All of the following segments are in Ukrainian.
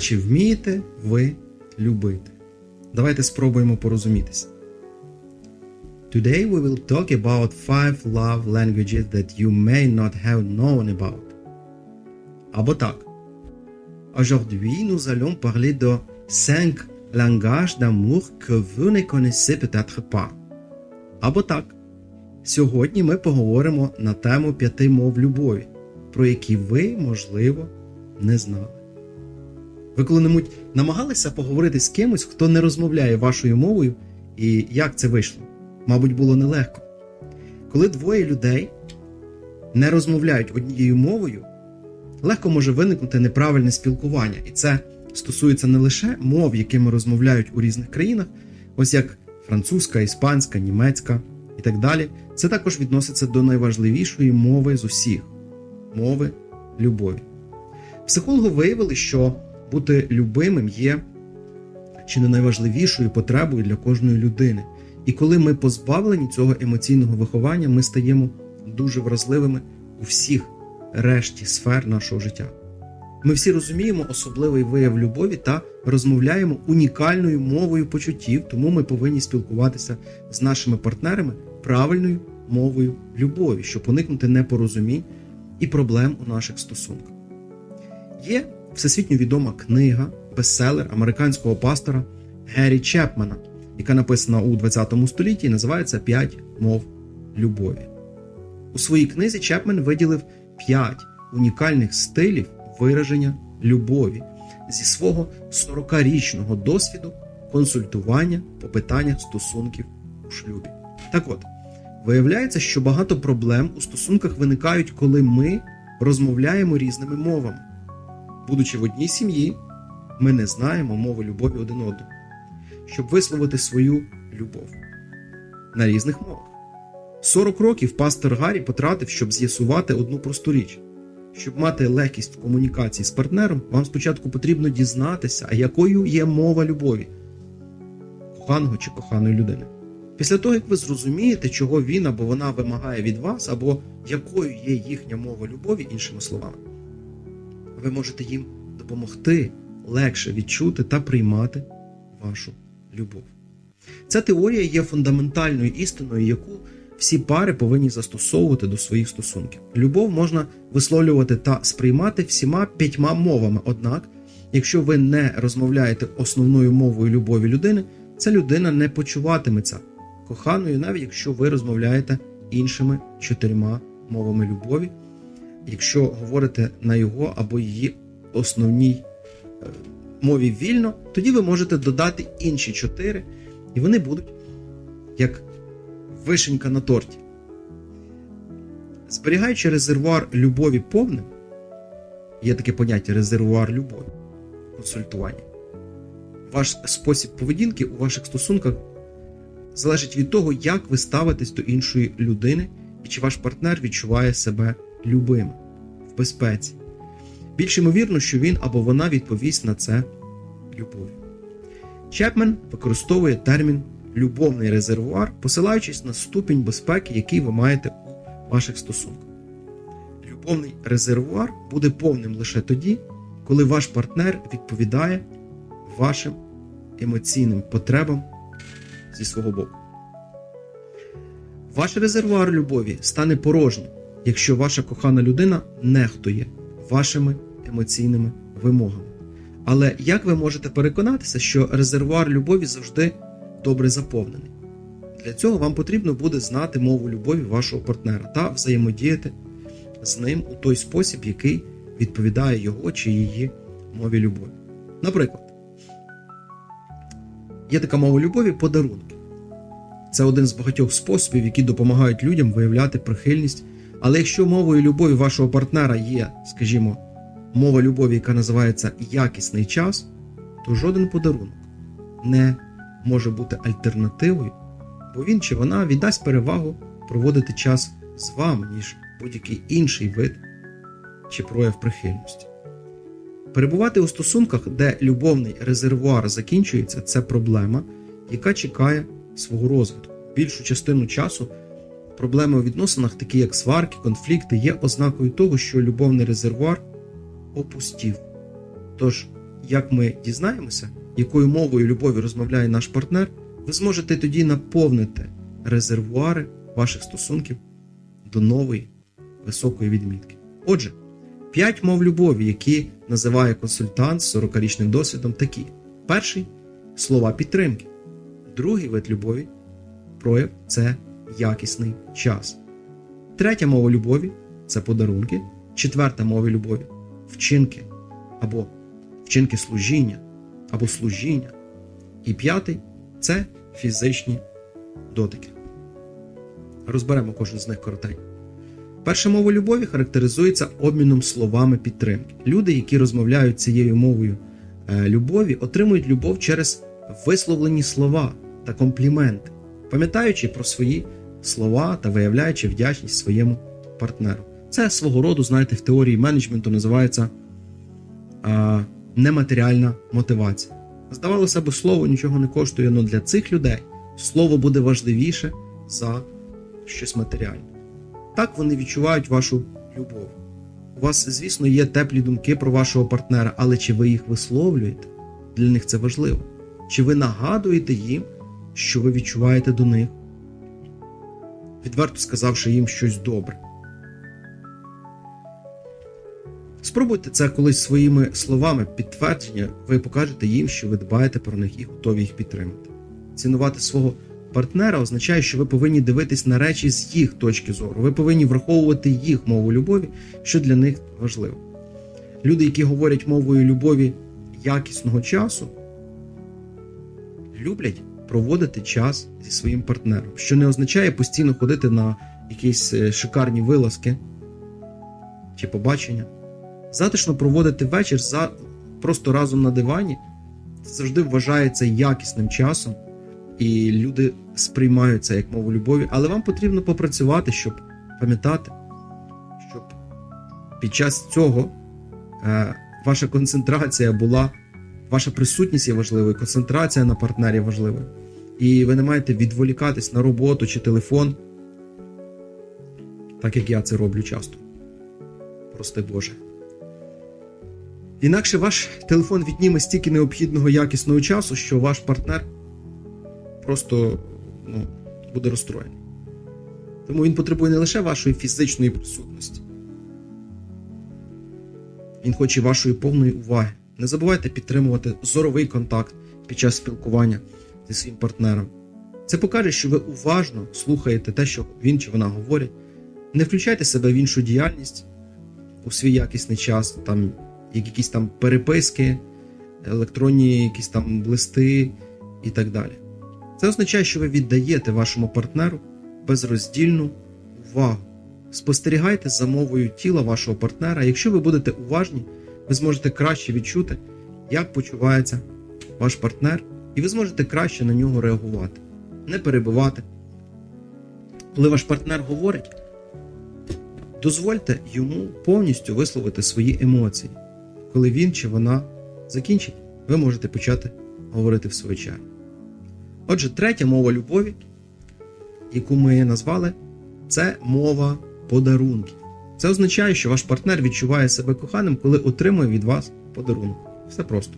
чи вмієте ви любити? Давайте спробуємо порозумітися. Today we will talk about five love languages that you may not have known about. Або так. Aujourd'hui, nous allons parler de cinq langages d'amour que vous ne connaissez peut-être pas. Або так. Сьогодні ми поговоримо на тему п'яти мов любові, про які ви, можливо, не знали. Ви коли-небудь намагалися поговорити з кимось, хто не розмовляє вашою мовою, і як це вийшло? Мабуть, було нелегко. Коли двоє людей не розмовляють однією мовою, легко може виникнути неправильне спілкування, і це стосується не лише мов, якими розмовляють у різних країнах, ось як французька, іспанська, німецька і так далі. Це також відноситься до найважливішої мови з усіх мови любові. Психологи виявили, що бути любимим є чи не найважливішою потребою для кожної людини. І коли ми позбавлені цього емоційного виховання, ми стаємо дуже вразливими у всіх решті сфер нашого життя. Ми всі розуміємо особливий вияв любові та розмовляємо унікальною мовою почуттів, тому ми повинні спілкуватися з нашими партнерами правильною мовою любові, щоб уникнути непорозумінь і проблем у наших стосунках. Є всесвітньо відома книга, бестселер американського пастора Геррі Чепмана, яка написана у 20 столітті і називається П'ять мов любові. У своїй книзі Чепмен виділив п'ять унікальних стилів вираження любові зі свого 40-річного досвіду консультування по питаннях стосунків у шлюбі. Так от, виявляється, що багато проблем у стосунках виникають, коли ми розмовляємо різними мовами. Будучи в одній сім'ї, ми не знаємо мови любові один одного, щоб висловити свою любов на різних мовах. 40 років пастор Гаррі потратив, щоб з'ясувати одну просту річ. Щоб мати легкість в комунікації з партнером, вам спочатку потрібно дізнатися, якою є мова любові коханого чи коханої людини. Після того, як ви зрозумієте, чого він або вона вимагає від вас, або якою є їхня мова любові, іншими словами, ви можете їм допомогти легше відчути та приймати вашу любов. Ця теорія є фундаментальною істиною, яку всі пари повинні застосовувати до своїх стосунків. Любов можна висловлювати та сприймати всіма п'ятьма мовами. Однак, якщо ви не розмовляєте основною мовою любові людини, ця людина не почуватиметься коханою, навіть якщо ви розмовляєте іншими чотирма мовами любові, якщо говорите на його або її основній е, мові вільно, тоді ви можете додати інші чотири, і вони будуть як вишенька на торті. Зберігаючи резервуар любові повним, є таке поняття резервуар любові, консультування. Ваш спосіб поведінки у ваших стосунках залежить від того, як ви ставитесь до іншої людини і чи ваш партнер відчуває себе любим, в безпеці. Більш ймовірно, що він або вона відповість на це любов'ю. Чепмен використовує термін любовний резервуар, посилаючись на ступінь безпеки, який ви маєте у ваших стосунках. Любовний резервуар буде повним лише тоді, коли ваш партнер відповідає вашим емоційним потребам зі свого боку. Ваш резервуар любові стане порожнім, якщо ваша кохана людина нехтує вашими емоційними вимогами. Але як ви можете переконатися, що резервуар любові завжди добре заповнений? Для цього вам потрібно буде знати мову любові вашого партнера та взаємодіяти з ним у той спосіб, який відповідає його чи її мові любові. Наприклад, є така мова любові подарунки. Це один з багатьох способів, які допомагають людям виявляти прихильність. Але якщо мовою любові вашого партнера є, скажімо, мова любові, яка називається якісний час, то жоден подарунок не може бути альтернативою, бо він чи вона віддасть перевагу проводити час з вами, ніж будь-який інший вид чи прояв прихильності. Перебувати у стосунках, де любовний резервуар закінчується, це проблема, яка чекає свого розвитку. Більшу частину часу проблеми у відносинах, такі як сварки, конфлікти, є ознакою того, що любовний резервуар опустів. Тож, як ми дізнаємося, якою мовою любові розмовляє наш партнер, ви зможете тоді наповнити резервуари ваших стосунків до нової високої відмітки. Отже, п'ять мов любові, які називає консультант з 40-річним досвідом, такі: перший слова підтримки, другий вид любові прояв це якісний час. Третя мова любові це подарунки. Четверта мова любові вчинки або вчинки служіння, або служіння. І п'ятий це фізичні дотики. Розберемо кожен з них коротенько. Перша мова любові характеризується обміном словами підтримки. Люди, які розмовляють цією мовою е, любові, отримують любов через висловлені слова та компліменти, пам'ятаючи про свої слова та виявляючи вдячність своєму партнеру. Це свого роду, знаєте, в теорії менеджменту називається а, нематеріальна мотивація. Здавалося б, слово нічого не коштує, але для цих людей слово буде важливіше за щось матеріальне. Так вони відчувають вашу любов. У вас, звісно, є теплі думки про вашого партнера, але чи ви їх висловлюєте? Для них це важливо. Чи ви нагадуєте їм, що ви відчуваєте до них, відверто сказавши їм щось добре? Спробуйте це колись своїми словами підтвердження, ви покажете їм, що ви дбаєте про них і готові їх підтримати. Цінувати свого партнера означає, що ви повинні дивитись на речі з їх точки зору. Ви повинні враховувати їх мову любові, що для них важливо. Люди, які говорять мовою любові якісного часу, люблять проводити час зі своїм партнером, що не означає постійно ходити на якісь е, шикарні вилазки чи побачення. Затишно проводити вечір за просто разом на дивані це завжди вважається якісним часом, і люди сприймають це як мову любові, але вам потрібно попрацювати, щоб пам'ятати, щоб під час цього е, ваша концентрація була, ваша присутність є важливою, концентрація на партнері важливою. І ви не маєте відволікатись на роботу чи телефон, так як я це роблю часто. Прости Боже. Інакше ваш телефон відніме стільки необхідного якісного часу, що ваш партнер просто ну, буде розстроєний. Тому він потребує не лише вашої фізичної присутності, він хоче вашої повної уваги. Не забувайте підтримувати зоровий контакт під час спілкування зі своїм партнером. Це покаже, що ви уважно слухаєте те, що він чи вона говорять. Не включайте себе в іншу діяльність у свій якісний час, там якісь там переписки, електронні якісь там листи і так далі. Це означає, що ви віддаєте вашому партнеру безроздільну увагу. Спостерігайте за мовою тіла вашого партнера. Якщо ви будете уважні, ви зможете краще відчути, як почувається ваш партнер, і ви зможете краще на нього реагувати, не перебивати. Коли ваш партнер говорить, дозвольте йому повністю висловити свої емоції. Коли він чи вона закінчить, ви можете почати говорити в свою чергу. Отже, третя мова любові, яку ми назвали, це мова подарунків. Це означає, що ваш партнер відчуває себе коханим, коли отримує від вас подарунок. Все просто.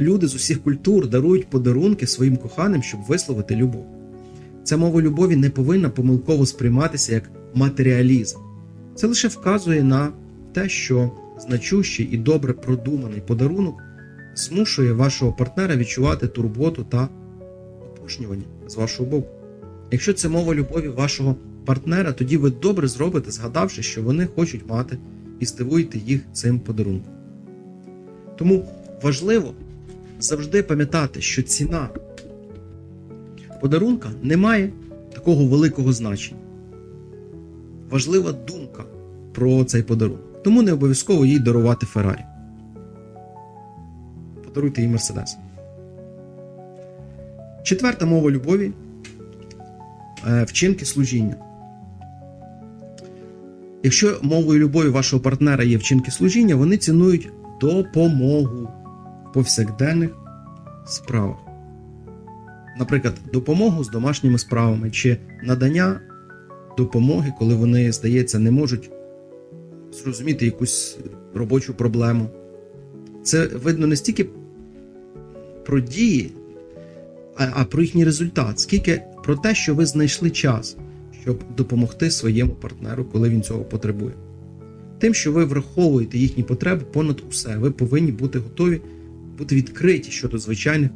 Люди з усіх культур дарують подарунки своїм коханим, щоб висловити любов. Ця мова любові не повинна помилково сприйматися як матеріалізм. Це лише вказує на те, що значущий і добре продуманий подарунок змушує вашого партнера відчувати турботу та опушнювання з вашого боку. Якщо це мова любові вашого партнера, тоді ви добре зробите, згадавши, що вони хочуть мати, і здивуєте їх цим подарунком. Тому важливо завжди пам'ятати, що ціна подарунка не має такого великого значення. Важлива думка про цей подарунок. Тому не обов'язково їй дарувати Феррарі. Подаруйте їй Мерседес. Четверта мова любові е, вчинки служіння. Якщо мовою любові вашого партнера є вчинки служіння, вони цінують допомогу повсякденних справах. Наприклад, допомогу з домашніми справами чи надання допомоги, коли вони, здається, не можуть зрозуміти якусь робочу проблему. Це видно не стільки про дії, а, а про їхній результат, скільки про те, що ви знайшли час, щоб допомогти своєму партнеру, коли він цього потребує. Тим, що ви враховуєте їхні потреби понад усе, ви повинні бути готові бути відкриті щодо звичайних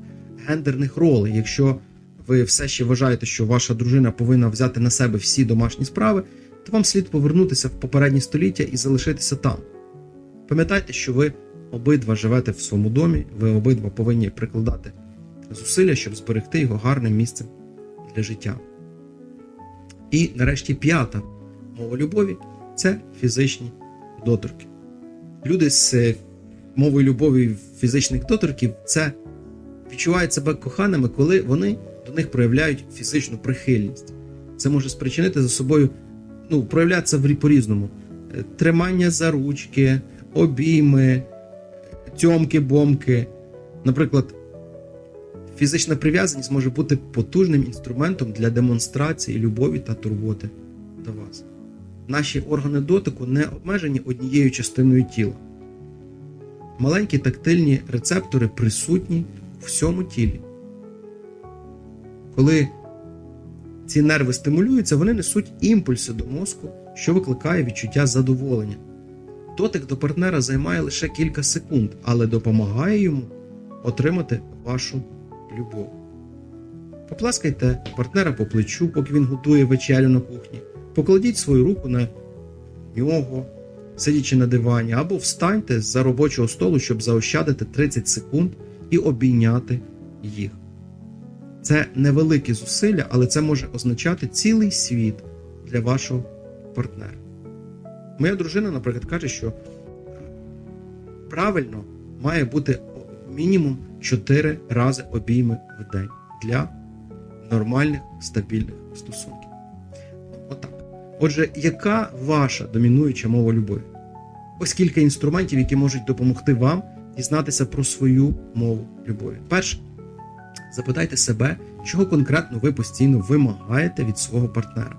гендерних ролей. Якщо ви все ще вважаєте, що ваша дружина повинна взяти на себе всі домашні справи, то вам слід повернутися в попереднє століття і залишитися там. Пам'ятайте, що ви обидва живете в своєму домі, ви обидва повинні прикладати зусилля, щоб зберегти його гарним місцем для життя. І нарешті п'ята мова любові це фізичні доторки. Люди з мовою любові фізичних доторків це відчувають себе коханими, коли вони до них проявляють фізичну прихильність. Це може спричинити за собою, ну, проявлятися по-різному: Е, тримання за ручки, обійми, тьомки-бомки. Наприклад, фізична прив'язаність може бути потужним інструментом для демонстрації любові та турботи до вас. Наші органи дотику не обмежені однією частиною тіла. Маленькі тактильні рецептори присутні у всьому тілі. Коли ці нерви стимулюються, вони несуть імпульси до мозку, що викликає відчуття задоволення. Дотик до партнера займає лише кілька секунд, але допомагає йому отримати вашу любов. Попласкайте партнера по плечу, поки він готує вечерю на кухні. Покладіть свою руку на нього, сидячи на дивані, або встаньте з-за робочого столу, щоб заощадити 30 секунд і обійняти їх. Це невеликі зусилля, але це може означати цілий світ для вашого партнера. Моя дружина, наприклад, каже, що правильно має бути мінімум 4 рази обійми в день для нормальних стабільних стосунків. Отже, яка ваша домінуюча мова любові? Ось кілька інструментів, які можуть допомогти вам дізнатися про свою мову любові. Перше, запитайте себе, чого конкретно ви постійно вимагаєте від свого партнера.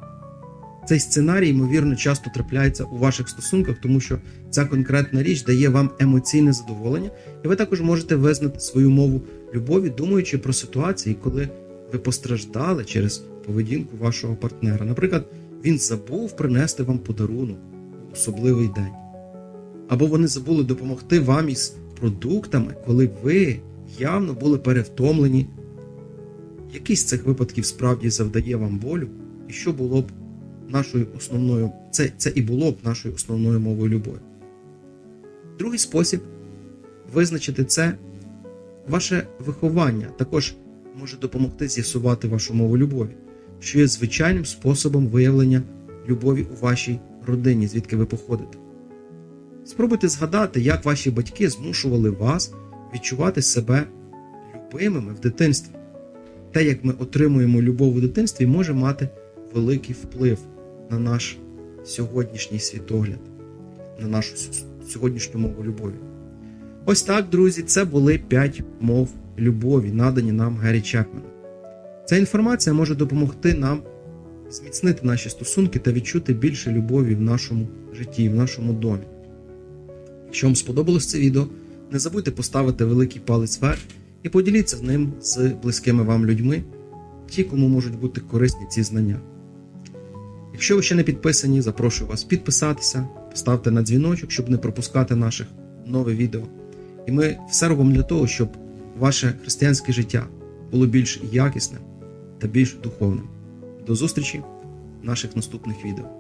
Цей сценарій, ймовірно, часто трапляється у ваших стосунках, тому що ця конкретна річ дає вам емоційне задоволення, і ви також можете визнати свою мову любові, думаючи про ситуації, коли ви постраждали через поведінку вашого партнера. Наприклад, він забув принести вам подарунок у особливий день. Або вони забули допомогти вам із продуктами, коли ви явно були перевтомлені. Який з цих випадків справді завдає вам болю, і що було б нашою основною, це, це і було б нашою основною мовою любові. Другий спосіб визначити це ваше виховання також може допомогти з'ясувати вашу мову любові, що є звичайним способом виявлення любові у вашій родині, звідки ви походите. Спробуйте згадати, як ваші батьки змушували вас відчувати себе любимими в дитинстві. Те, як ми отримуємо любов у дитинстві, може мати великий вплив на наш сьогоднішній світогляд, на нашу сьогоднішню мову любові. Ось так, друзі, це були 5 мов любові, надані нам Гері Чепменом. Ця інформація може допомогти нам зміцнити наші стосунки та відчути більше любові в нашому житті, в нашому домі. Якщо вам сподобалось це відео, не забудьте поставити великий палець вверх і поділіться з ним з близькими вам людьми, ті, кому можуть бути корисні ці знання. Якщо ви ще не підписані, запрошую вас підписатися, поставте на дзвіночок, щоб не пропускати наших нових відео. І ми все робимо для того, щоб ваше християнське життя було більш якісним та більш духовним. До зустрічі в наших наступних відео.